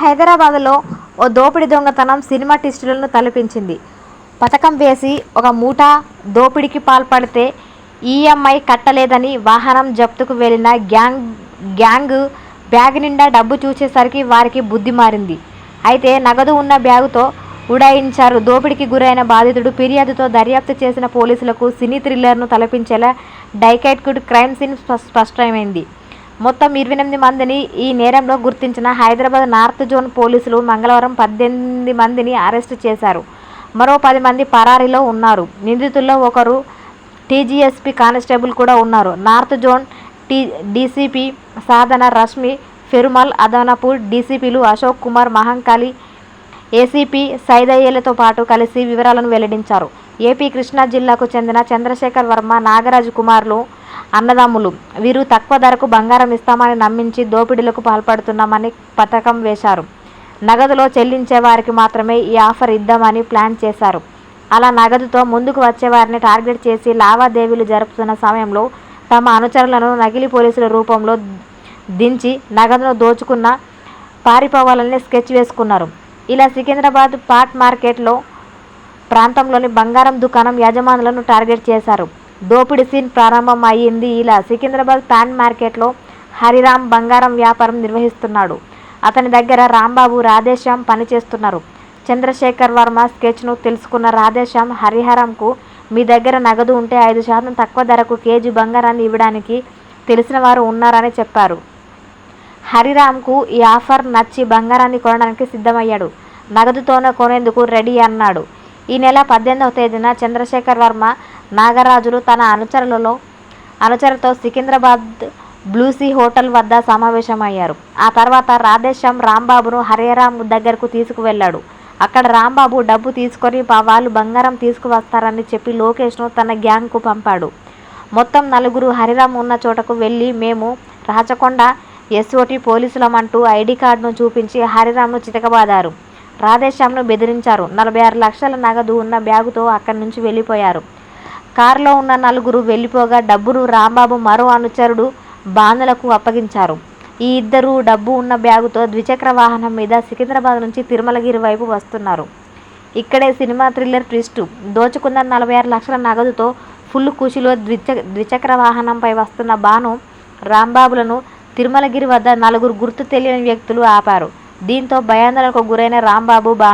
హైదరాబాద్లో ఓ దోపిడీ దొంగతనం సినిమా టిస్టులను తలపించింది. పథకం వేసి ఒక మూట దోపిడీకి పాల్పడితే ఈఎంఐ కట్టలేదని వాహనం జప్తుకు వెళ్ళిన గ్యాంగ్ గ్యాంగ్ బ్యాగ్ నిండా డబ్బు చూసేసరికి వారికి బుద్ధి మారింది. అయితే నగదు ఉన్న బ్యాగుతో ఉడాయించారు. దోపిడీకి గురైన బాధితుడు ఫిర్యాదుతో దర్యాప్తు చేసిన పోలీసులకు సినీ థ్రిల్లర్ను తలపించేలా డైకైట్కుడ్ క్రైమ్ సీన్ స్ప- స్పష్టమైంది. మొత్తం ఇరవై ఎనిమిది మందిని ఈ నేరంలో గుర్తించిన హైదరాబాద్ నార్త్ జోన్ పోలీసులు మంగళవారం పద్దెనిమిది మందిని అరెస్టు చేశారు. మరో పది మంది పరారీలో ఉన్నారు. నిందితుల్లో ఒకరు టీజీఎస్పీ కానిస్టేబుల్ కూడా ఉన్నారు. North zone T DCP Sadhana Rashmi Perumal అదనపూర్ డీసీపీలు అశోక్ కుమార్ మహంకాళి ఏసీపీ సైదయ్యలతో పాటు కలిసి వివరాలను వెల్లడించారు. ఏపీ కృష్ణా జిల్లాకు చెందిన చంద్రశేఖర్ వర్మ నాగరాజు కుమార్లు అన్నదమ్ములు వీరు తక్కువ ధరకు బంగారం ఇస్తామని నమ్మించి దోపిడీలకు పాల్పడుతున్నామని పథకం వేశారు. నగదులో చెల్లించే వారికి మాత్రమే ఈ ఆఫర్ ఇద్దామని ప్లాన్ చేశారు. అలా నగదుతో ముందుకు వచ్చేవారిని టార్గెట్ చేసి లావాదేవీలు జరుపుతున్న సమయంలో తమ అనుచరులను నకిలీ పోలీసుల రూపంలో దించి నగదును దోచుకున్న పారిపోవాలని స్కెచ్ వేసుకున్నారు. ఇలా సికింద్రాబాద్ పాట్ మార్కెట్లో ప్రాంతంలోని బంగారం దుకాణం యజమానులను టార్గెట్ చేశారు. దోపిడీ సీన్ ప్రారంభం అయ్యింది ఇలా సికింద్రాబాద్ పాన్ మార్కెట్లో హరిరామ్ బంగారం వ్యాపారం నిర్వహిస్తున్నాడు. అతని దగ్గర రాంబాబు రాధేశ్యామ్ పనిచేస్తున్నారు. చంద్రశేఖర్ వర్మ స్కెచ్ను తెలుసుకున్న రాధేశ్యామ్ హరిహరంకు మీ దగ్గర నగదు ఉంటే ఐదు శాతం తక్కువ ధరకు కేజీ బంగారాన్ని ఇవ్వడానికి తెలిసిన వారు ఉన్నారని చెప్పారు. హరిరామ్కు ఈ ఆఫర్ నచ్చి బంగారాన్ని కొనడానికి సిద్ధమయ్యాడు. నగదుతోనే కొనేందుకు రెడీ అన్నాడు. ఈ నెల పద్దెనిమిదవ తేదీన చంద్రశేఖర్ వర్మ నాగరాజులు తన అనుచరులలో అనుచరులతో సికింద్రాబాద్ బ్లూసీ హోటల్ వద్ద సమావేశమయ్యారు. ఆ తర్వాత రాధేశ్యామ్ రాంబాబును హరేరామ్ దగ్గరకు తీసుకువెళ్ళాడు. అక్కడ రాంబాబు డబ్బు తీసుకొని వాళ్ళు బంగారం తీసుకువస్తారని చెప్పి లోకేష్ను తన గ్యాంగ్కు పంపాడు. మొత్తం నలుగురు హరిరామ్ ఉన్న చోటకు వెళ్ళి మేము రాచకొండ ఎస్ఓటి పోలీసులమంటూ ఐడి కార్డును చూపించి హరిరామ్ను చితకబాదారు. రాధేశ్యామ్ను బెదిరించారు. నలభై ఆరు లక్షల నగదు ఉన్న బ్యాగుతో అక్కడి నుంచి వెళ్ళిపోయారు. కారులో ఉన్న నలుగురు వెళ్ళిపోగా డబ్బును రాంబాబు మరో అనుచరుడు బాణులకు అప్పగించారు. ఈ ఇద్దరు డబ్బు ఉన్న బ్యాగుతో ద్విచక్ర వాహనం మీద సికింద్రాబాద్ నుంచి తిరుమలగిరి వైపు వస్తున్నారు. ఇక్కడే సినిమా థ్రిల్లర్ ట్విస్ట్. దోచుకున్న నలభై ఆరు లక్షల నగదుతో ఫుల్ కుషిలో ద్విచ ద్విచక్ర వాహనంపై వస్తున్న బాను రాంబాబులను తిరుమలగిరి వద్ద నలుగురు గుర్తు తెలియని వ్యక్తులు ఆపారు. దీంతో భయాందోళనకు గురైన రాంబాబు బా